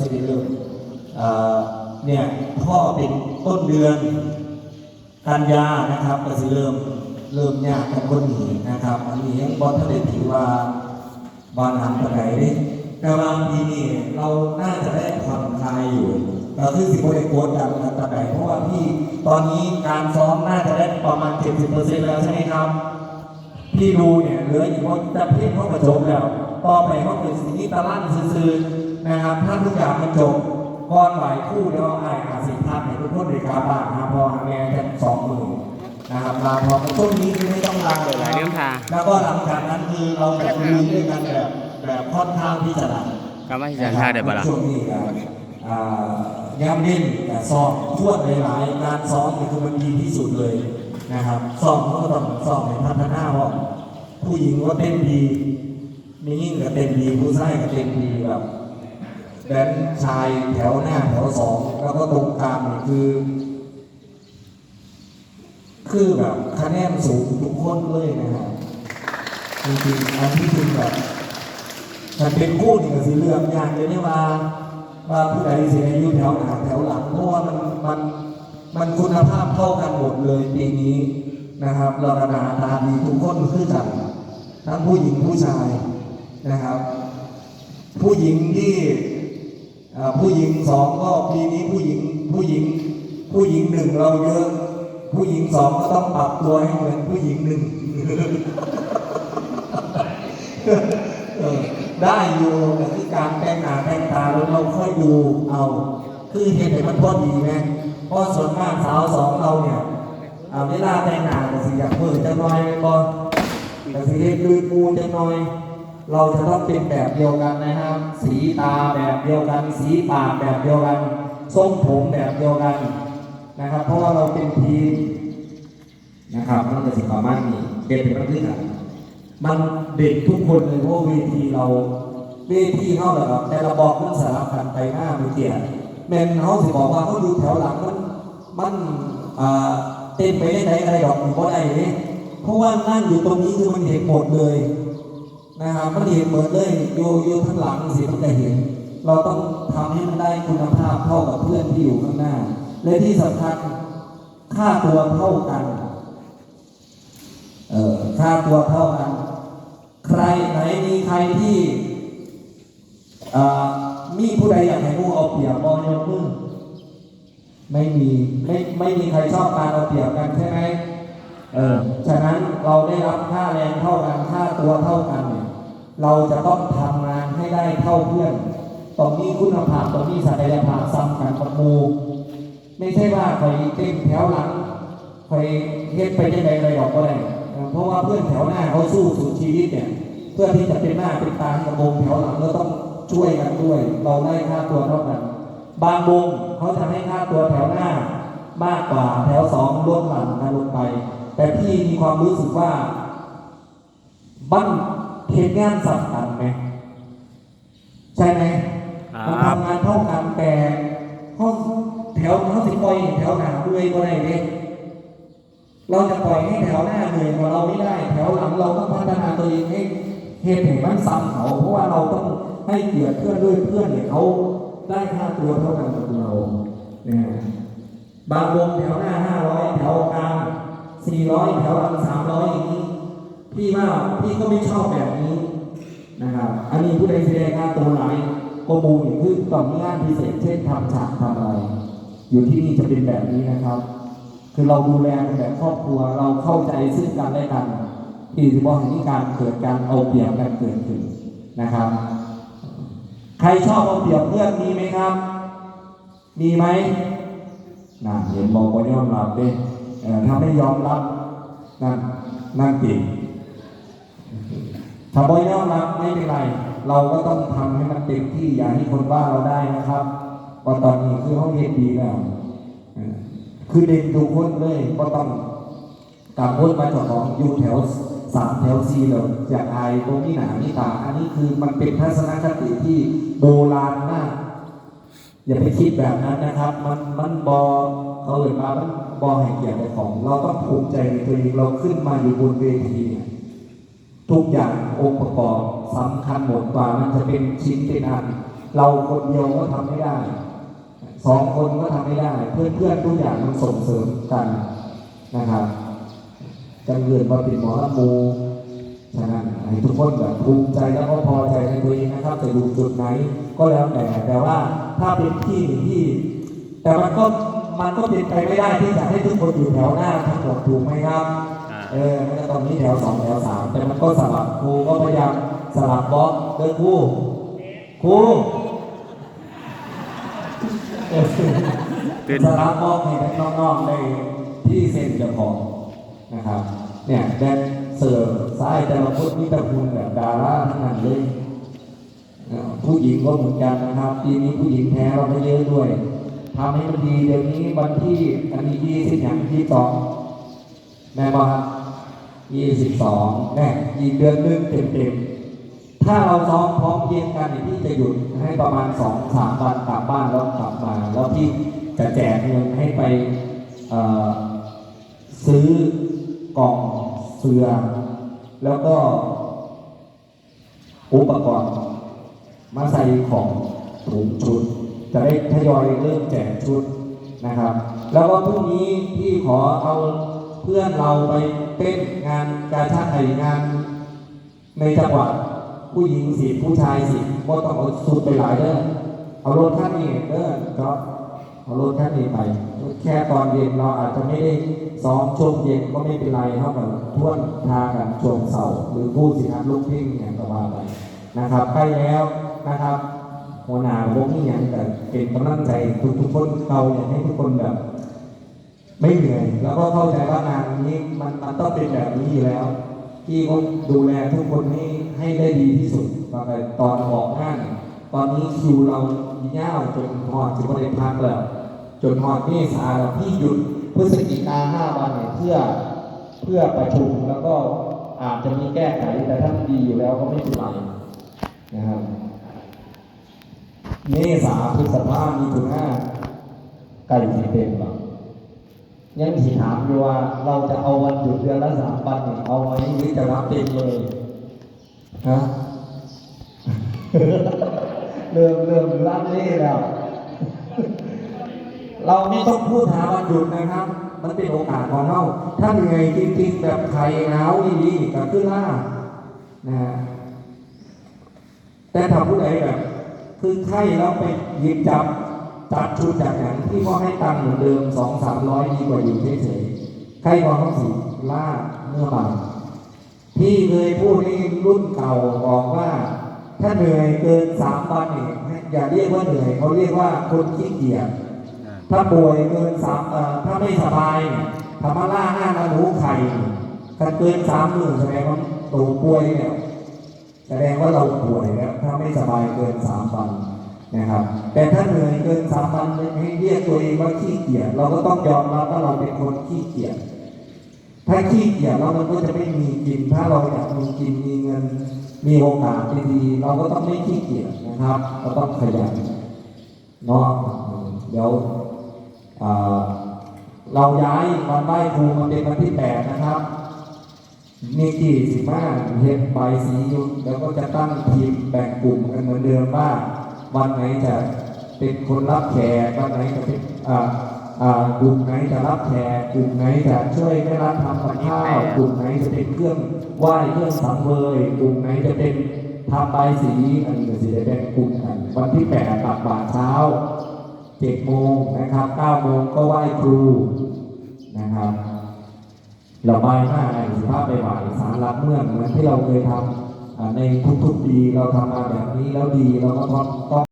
สิได้เริ่มเอ่อเนี่ยพ่อเป็นต้นเดือนกันยานะครับก็สิเริ่มเริ่มยากกันคนหนีนะครับ อันนี้ยังบอลทะเลถือว่าบอลหันปานไหนดิแต่ว่าปีนี้เราน่าจะได้ผ่อนคลายอยู่ก็คือสิบโมเดโกดดันกันปานไหนเพราะว่าพี่ตอนนี้การซ้อมน่าจะได้ประมาณ 70%แล้วใช่ไหมครับที่ดูเนี่ยเหลืออีกว่าจะเพียงเขากระจบแล้ว ต่อไปเขาเป็นสิ่งที่ตะลั่นซื่อๆ นะครับถ้าทุกอย่างมันจบก่อนหลายคู่เดี๋ยวไอ้อาสิพัฒน์เนี่ยทุกคนในกาบ้านนะครับพอแม่จะสองหมื่นนะครับลาพอช่วงนี้คือไม่ต้องลาเลยหลายเรื่องค่ะแล้วก็หลังจากนั้นคือเราจะคุยด้วยกันแบบแบบค่อนข้างที่จะหนักกำว่าที่จะท่าได้ปะล่ะช่วงนี้ครับอ่าย้ำเล่นแต่ซ้อมช่วงหลายๆการซ้อมนี่คือมันดีที่สุดเลยนะครับซ้อมก็ต้องซ้อมให้พัฒนาว่าผู้หญิงก็เต้นดีมียิ่งก็เต้นดีผู้ชายก็เต้นดีแบบ แดนชายแถวหน้าแถวสองแล้วก็ตรงกลางนี่คือ คือแบบคะแนนสูงทุกคนเลยนะครับจริงๆอันที่จริงแบบมันเป็นคู่นี่ก็สิเลือกยากเลยนี่ว่าว่าผู้ใดสิอายุแถวหน้าแถวหลังเพราะว่ามันมันมันคุณภาพเท่ากันหมดเลยปีนี้นะครับเรานาตาดีทุกคนคือกันทั้งผู้หญิงผู้ชายนะครับ ผู้หญิงที่ ผู้หญิงสองก็ปีนี้ผู้หญิงผู้หญิง ผู้หญิงหนึ่งเราเยอะ ผู้หญิงสองก็ต้องปรับตัวให้เหมือนผู้หญิงหนึ่งได้อยู่แต่ที่การแต่งหน้าแต่งตาแล้วเราค่อยดูเอาคือเห็นไหมมันพอดีไหมเพราะส่วนมากสาวสองเราเนี่ยเวลาแต่งหน้าก็สิอยากเพิ่มจะน้อยก็แต่สิเห็นลืนมูจะน้อย เราจะต้องเป็นแบบเดียวกันนะครับ สีตาแบบเดียวกัน สีปากแบบเดียวกัน ทรงผมแบบเดียวกันนะครับ เพราะว่าเราเป็นทีมนะครับมันจะสิความมากนี่เด่นเป็นพื้นฐานมันเด่นทุกคนเลยเพราะว่าเวทีเราเวทีเขาแบบว่าแต่ละบอกมันสลับกันไปหน้ามือเตี้ยแมนเขาสิบอกว่าเขาอยู่แถวหลังมันมันเต้นไปได้ไหนอะไรดอกมันก็ได้เลยเพราะว่านั่งอยู่ตรงนี้คือมันเห็นหมดเลย นะครับมันเห็นหมดเลยอยู่อยู่ข้างหลังสิมันจะเห็น เราต้องทำให้มันได้คุณภาพเท่ากับเพื่อนที่อยู่ข้างหน้า และที่สำคัญค่าตัวเท่ากันเออค่าตัวเท่ากัน ใครไหนมีใครที่มีผู้ใดอยากให้ผู้เอาเปรียบบอยกมือไม่มีไม่ไม่มีใครชอบการเอาเปรียบกันใช่ไหม เออฉะนั้นเราได้รับค่าแรงเท่ากันค่าตัวเท่ากันเนี่ยเราจะต้องทำงานให้ได้เท่าเพื่อนต้องมีคุณภาพต้องมีศักยภาพซ้ำกันกับมูไม่ใช่ว่าคอยเต้นแถวหลังคอยเฮ็ดไปยังไงเลยบอกก็ได้เพราะว่าเพื่อนแถวหน้าเขาสู้สุดชีวิตเนี่ย เพื่อที่จะเป็นหน้าเป็นตาให้กับวงแถวหลังก็ต้องช่วยกันด้วย เราได้ค่าตัวเท่ากัน บางวงเขาจะให้ค่าตัวแถวหน้ามากกว่าแถวสองลดหลั่นกันลงไป แต่พี่มีความรู้สึกว่า บ้านเทศงานสำคัญไหมใช่ไหมครับมันทำงานเท่ากันแต่เขาแถวเขาสิปล่อยให้แถวหน้าด้วยก็ได้เด้เราจะปล่อยให้แถวหน้าเหนื่อยกว่าเราไม่ได้ แถวหลังเราต้องพัฒนาตัวเองให้เหตุให้มันซ้ำเขาเพราะว่าเราต้องให้เกียรติเพื่อนด้วยเพื่อนเนี่ยเขาได้ค่าตัวเท่ากันกับเราเนี่ยบางวงแถวหน้าห้าร้อยแถวกลาง สี่ร้อยแถวลังสามร้อยอย่างนี้ พี่ว่าพี่ก็ไม่ชอบแบบนี้นะครับ อันนี้ผู้ใดแสดงงานตัวไหนโกมูนี่คือต่อมีงานพิเศษเช่นทำฉากทำอะไร อยู่ที่นี่จะเป็นแบบนี้นะครับ คือเราดูแลกันแบบครอบครัวเราเข้าใจซึ่งกันและกันที่ถือว่าที่การเกิดการเอาเปรียบกันเกิดขึ้นนะครับ ใครชอบเอาเปรียบเพื่อนมีไหมครับ มีไหมน่าเห็นบอกว่ายอมรับเด้ ถ้าไม่ยอมรับนั่นนั่นจริงถ้าบอยอมรับไม่เป็นไร เราก็ต้องทำให้มันเต็มที่อย่าให้คนว่าเราได้นะครับเพราะตอนนี้คือห้องเรียนดีแล้วคือเด็กทุกคนเลยก็ต้องกลับพ้นมาจากของอยู่แถวสามแถวสี่เลยอยากอายตรงนี้หนานี่ตา อันนี้คือมันเป็นทัศนคติที่โบราณมาก อย่าไปคิดแบบนั้นนะครับ มันมันบอเขาเลยมามัน บอให้เกียรติของ เราต้องภูมิใจในตัวเองเราขึ้นมาอยู่บนเวทีเนี่ยทุกอย่างองค์ประกอบสำคัญหมดกว่ามันจะเป็นชิ้นเป็นอันเราคนเดียวก็ทำไม่ได้สองคนก็ทำไม่ได้ เพื่อนเพื่อนๆทุกอย่างมันส่งเสริมกันนะครับจังเงินมาเป็นหมอละมูฉะนั้นให้ทุกคนแบบภูมิใจแล้วก็พอใจในตัวเองนะครับ จะอยู่จุดไหนก็แล้วแต่แต่ว่าถ้าเป็นที่ที่ แต่มันก็ มันก็เป็นไปไม่ได้ที่จะให้ทุกคนอยู่แถวหน้าทั้งหมดถูกไหมครับอ่าเออมันก็ตอนนี้แถวสองแถวสามแต่มันก็สลับครูก็พยายามสลับบล็อกเดินครูครูเออตื่นสลับบล็อกให้น้องๆในที่เซ็นเจ้าของนะครับ เนี่ยแดนเสิร์ฟซ้ายแต่ละคนมีแต่คุณแบบดาราทั้งนั้นเลยเอ่อผู้หญิงก็เหมือนกันนะครับ ปีนี้ผู้หญิงแพ้เราไม่เยอะด้วย ทำให้มันดีเดี๋ยวนี้วันที่อันนี้ยี่สิบอย่างที่สองแม่ว่ายี่สิบสองแน่อีเดือนนึงเต็มๆถ้าเราซ้อมพร้อมเพรียงกันเนี่ยพี่จะหยุดให้ประมาณสองสามวันกลับบ้านแล้วกลับมาแล้วพี่จะแจกเงินให้ไปซื้อกล่องเสือแล้วก็อุปกรณ์มาใส่ของถุงชุด จะได้ทยอยเริ่มแจกชุดนะครับ แล้วก็พรุ่งนี้พี่ขอเอาเพื่อนเราไปเต้นงานการชาติไทยงาน ในจังหวัดผู้หญิงสิผู้ชายสิก็ต้องเอาสูตรไปหลายเด้อเอารถท่านนี้เด้อก็เอารถท่านนี้ไป แค่ตอนเย็นเราอาจจะไม่ได้ซ้อมช่วงเย็นก็ไม่เป็นไรเท่ากับท่วนทางกันช่วงเสาร์หรือผู้สิครับลูกพิ้งอย่างก็ว่าไปนะครับใกล้แล้วนะครับ หัวหน้าวงนี้อย่างแต่เป็นกำลังใจทุกทุกๆคนเราอยากให้ทุกคนแบบ ไม่เหนื่อย แล้วก็เข้าใจว่างานนี้มันมันต้องเป็นแบบนี้อยู่แล้ว ที่ก็ดูแลทุกคนให้ให้ได้ดีที่สุดตั้งแต่ตอนออกงานตอนนี้คิวเรายาวจนหอดสิบได้พักแล้วจนหอดเมษาแล้วพี่หยุดพฤศจิกาห้าวันเนี่ยเพื่อเพื่อประชุมแล้วก็อาจจะมีแก้ไขแต่ถ้ามันดีอยู่แล้วก็ไม่เป็นไรนะครับ เมษาพฤษภามีถุนาไก่สีเต็มหรอยังถีถามอยู่ว่าเราจะเอาวันหยุดเดือนละสามวันเนี่ยเอาไหมหรือจะรับเต็มเลยฮะเริ่มเริ่มรับเล่แล้ว เราไม่ต้องพูดหาวันหยุดนะครับ มันเป็นโอกาสของเราถ้าเหนื่อยจริงๆแบบใครหนาวดีๆกับขึ้นล่านะฮะแต่ถ้าผู้ใดแบบ คือไข้แล้วไปหยิบจับจัดชุดจากอย่างที่พ่อให้ตังค์เหมือนเดิมสองสามร้อยดีกว่าอยู่เฉยๆไข้พอต้องสีล่าเมื่อบายพี่เคยพูดให้รุ่นเก่าบอกว่า ถ้าเหนื่อยเกินสามวันเนี่ยอย่าเรียกว่าเหนื่อยเขาเรียกว่าคนขี้เกียจถ้าป่วยเกินสามถ้าไม่สบายเนี่ยทำมาล่าห้านาหนูไข่ถ้าเกินสามหมื่นแสดงว่าตัวป่วยเนี่ย แสดงว่าเราป่วยแล้วถ้าไม่สบายเกินสามวันนะครับ แต่ถ้าเหนื่อยเกินสามวันให้เรียกตัวเองว่าขี้เกียจเราก็ต้องยอมรับว่าเราเป็นคนขี้เกียจถ้าขี้เกียจแล้วมันก็จะไม่มีกิน ถ้าเราอยากมีกินมีเงิน มีโอกาสดีๆเราก็ต้องไม่ขี้เกียจนะครับเราต้องขยันเนาะเดี๋ยวเราย้ายวันไหว้ครูมาเป็นวันที่แปดนะครับ มีกี่สิบห้าเฮ็ดใบสีอยู่แล้วก็จะตั้งทีมแบ่งกลุ่มกันเหมือนเดิมว่าวันไหนจะเป็นคนรับแขกวันไหนจะเป็นอ่าอ่ากลุ่มไหนจะรับแขกกลุ่มไหนจะช่วยแม่รับทำกับข้าวกลุ่มไหนจะเป็นเครื่องไหว้เครื่องสังเวยกลุ่มไหนจะเป็นทำใบสีอันนี้ก็สิได้แบ่งกลุ่มกันวันที่แปดตักบาตรเช้าเจ็ดโมงนะครับเก้าโมงก็ไหว้ครูนะครับ ระบายหน้าในสภาพไปบ่ายสารรับเมื่อเหมือนที่เราเคยทำในทุกๆปีเราทำมาแบบนี้แล้วดีเราก็ต้อง